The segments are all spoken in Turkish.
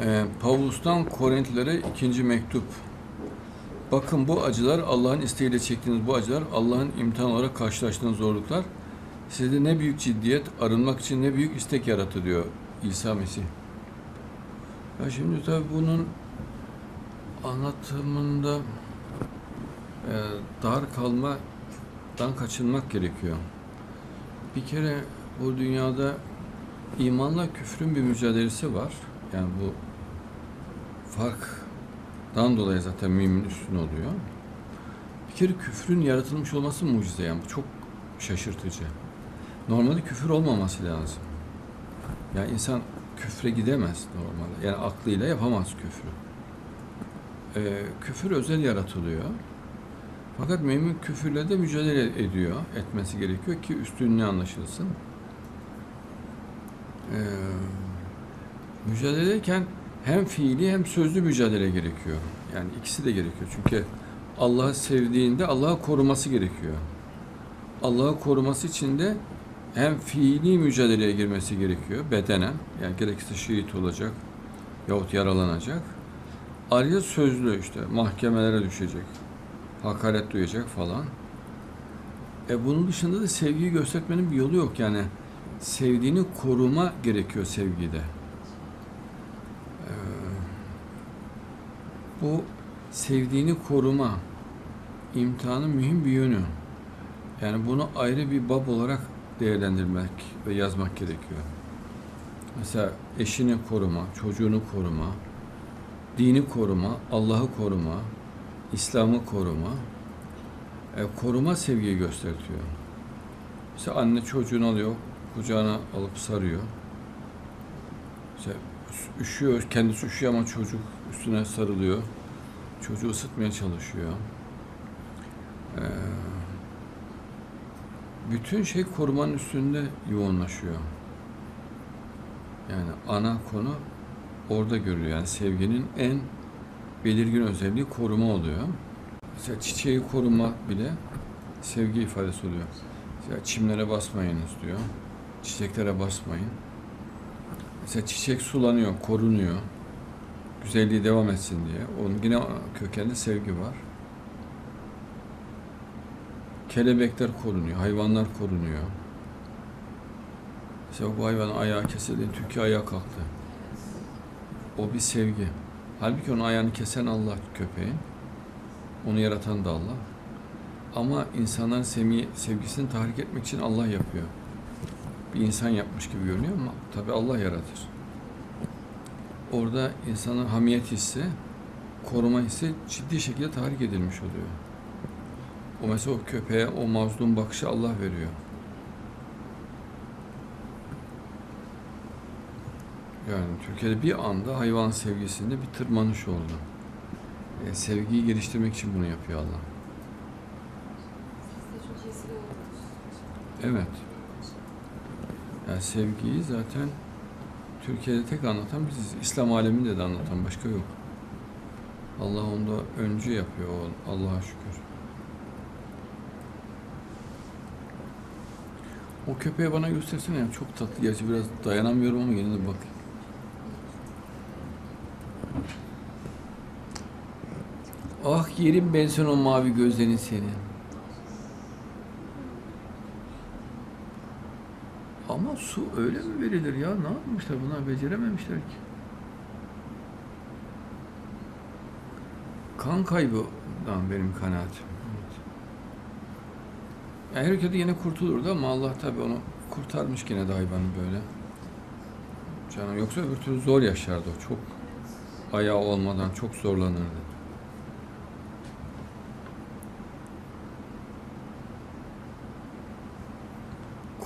Ee, Pavlus'tan Korintlilere ikinci mektup. Bakın bu acılar Allah'ın isteğiyle çektiğiniz bu acılar Allah'ın imtihan olarak karşılaştığınız zorluklar sizde ne büyük ciddiyet arınmak için ne büyük istek yarattı diyor İsa Mesih. Ya şimdi tabii bunun anlatımında e, dar kalmadan kaçınmak gerekiyor. Bir kere bu dünyada imanla küfrün bir mücadelesi var. Yani bu farktan dolayı zaten mümin üstün oluyor. Bir kere küfrün yaratılmış olması mucize yani bu çok şaşırtıcı. Normalde küfür olmaması lazım. Yani insan küfre gidemez normalde. Yani aklıyla yapamaz küfrü. Ee, küfür özel yaratılıyor. Fakat mümin küfürle de mücadele ediyor, etmesi gerekiyor ki üstünlüğü anlaşılsın. Ee, mücadele ederken hem fiili hem sözlü mücadele gerekiyor. Yani ikisi de gerekiyor. Çünkü Allah'ı sevdiğinde Allah'ı koruması gerekiyor. Allah'ı koruması için de hem fiili mücadeleye girmesi gerekiyor bedenen. Yani gerekirse şehit olacak yahut yaralanacak. Ayrıca sözlü işte mahkemelere düşecek. Hakaret duyacak falan. E bunun dışında da sevgiyi göstermenin bir yolu yok. Yani sevdiğini koruma gerekiyor sevgide. Ee, bu sevdiğini koruma imtihanın mühim bir yönü. Yani bunu ayrı bir bab olarak değerlendirmek ve yazmak gerekiyor. Mesela eşini koruma, çocuğunu koruma, dini koruma, Allah'ı koruma, İslam'ı koruma, e, koruma sevgiyi gösteriyor. Mesela anne çocuğunu alıyor, kucağına alıp sarıyor. Mesela üşüyor, kendisi üşüyor ama çocuk üstüne sarılıyor. Çocuğu ısıtmaya çalışıyor. Ee, bütün şey korumanın üstünde yoğunlaşıyor. Yani ana konu orada görülüyor. Yani sevginin en belirgin özelliği koruma oluyor. Mesela çiçeği koruma bile sevgi ifadesi oluyor. Mesela çimlere basmayınız diyor. Çiçeklere basmayın. Mesela çiçek sulanıyor, korunuyor. Güzelliği devam etsin diye. Onun yine kökende sevgi var. Kelebekler korunuyor, hayvanlar korunuyor. Mesela bu hayvanın ayağı kesildi, Türkiye ayağa kalktı. O bir sevgi. Halbuki onun ayağını kesen Allah köpeğin. Onu yaratan da Allah. Ama insanların sevgi, sevgisini tahrik etmek için Allah yapıyor. İnsan yapmış gibi görünüyor ama tabi Allah yaratır. Orada insanın hamiyet hissi, koruma hissi ciddi şekilde tahrik edilmiş oluyor. O mesela o köpeğe o mazlum bakışı Allah veriyor. Yani Türkiye'de bir anda hayvan sevgisinde bir tırmanış oldu. E, sevgiyi geliştirmek için bunu yapıyor Allah. Evet. Yani sevgiyi zaten Türkiye'de tek anlatan biziz. İslam aleminde de anlatan başka yok. Allah onda öncü yapıyor Allah'a şükür. O köpeği bana göstersene ya çok tatlı. Gerçi biraz dayanamıyorum ama yine de bak. Ah yerim ben sen o mavi gözlerin senin. Ama su öyle mi verilir ya? Ne yapmışlar bunlar? Becerememişler ki. Kan kaybından benim kanaatim. Yani her ülkede yine kurtulurdu ama Allah tabii onu kurtarmış gene de böyle. Canım yoksa öbür türlü zor yaşardı o. Çok ayağı olmadan çok zorlanırdı.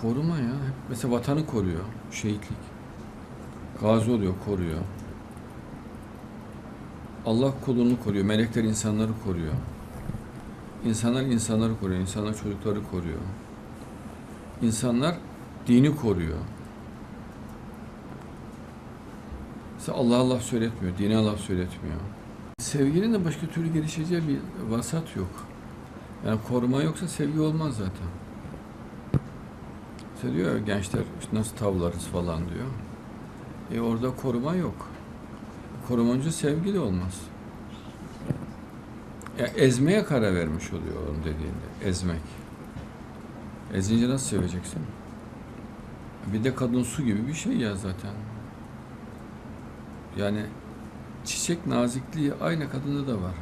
Koruma ya. Hep Mesela vatanı koruyor. Şehitlik. Gazi oluyor, koruyor. Allah kulunu koruyor. Melekler insanları koruyor. İnsanlar insanları koruyor. İnsanlar çocukları koruyor. İnsanlar dini koruyor. Mesela Allah Allah söyletmiyor. Dini Allah söyletmiyor. Sevginin de başka türlü gelişeceği bir vasat yok. Yani koruma yoksa sevgi olmaz zaten. İşte diyor gençler işte nasıl tavlarız falan diyor. E orada koruma yok. korumunca sevgi de olmaz. Ya ezmeye karar vermiş oluyor onun dediğinde. Ezmek. Ezince nasıl seveceksin? Bir de kadın su gibi bir şey ya zaten. Yani çiçek nazikliği aynı kadında da var.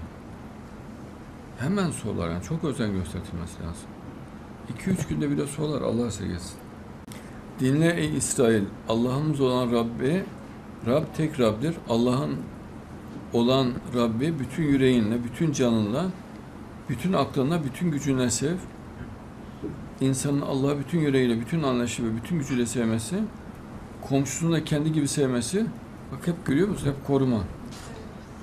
Hemen solar yani çok özen gösterilmesi lazım. 2-3 günde bile solar Allah esirgesin. Dinle ey İsrail, Allah'ımız olan Rabbi, Rab tek Rab'dir. Allah'ın olan Rabbi bütün yüreğinle, bütün canınla, bütün aklınla, bütün gücünle sev. İnsanın Allah'ı bütün yüreğiyle, bütün anlayışı ve bütün gücüyle sevmesi, komşusunu da kendi gibi sevmesi, bak hep görüyor musun? Hep koruma.